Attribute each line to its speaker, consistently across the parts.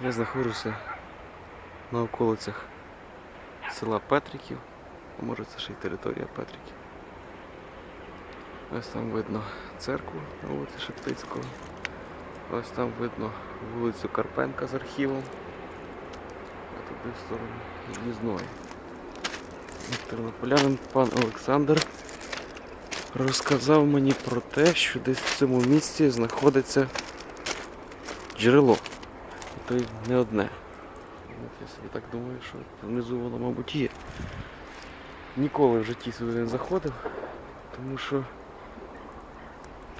Speaker 1: Я знаходжуся на околицях села Петриків, а може це ще й територія Петриків. Ось там видно церкву на вулиці Шептицького. Ось там видно вулицю Карпенка з архівом. А туди в сторону В'їзної. Тернополянин пан Олександр розказав мені про те, що десь в цьому місці знаходиться джерело. То не одне. Я собі так думаю, що внизу воно, мабуть, є. Ніколи в житті сюди не заходив, тому що.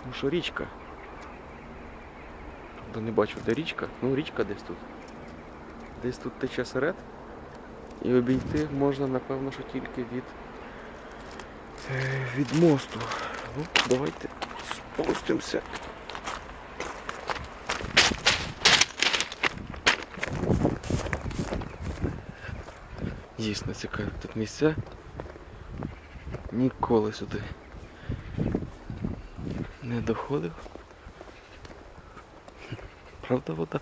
Speaker 1: Тому що річка. Правда, не бачу, де річка. Ну, річка десь тут. Десь тут тече серед. І обійти можна, напевно, що тільки від, е, від мосту. Ну, давайте спустимося. Дійсно цікаві тут місця. Ніколи сюди не доходив. Правда вода?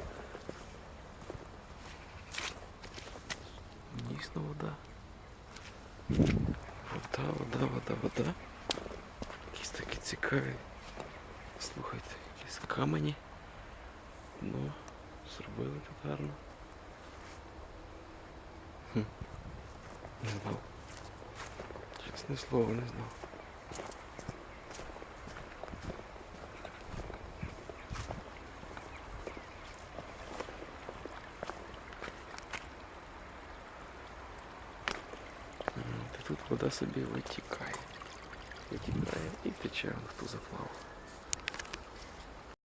Speaker 1: Дійсно вода. Вода, вода, вода, вода. Якісь такі цікаві. Слухайте, якісь камені. Ну, зробили тут гарно. Хм. Не знав. Чесне слово, не знав. М, Та тут вода собі витікає. Витікає і тече, хто заплавав.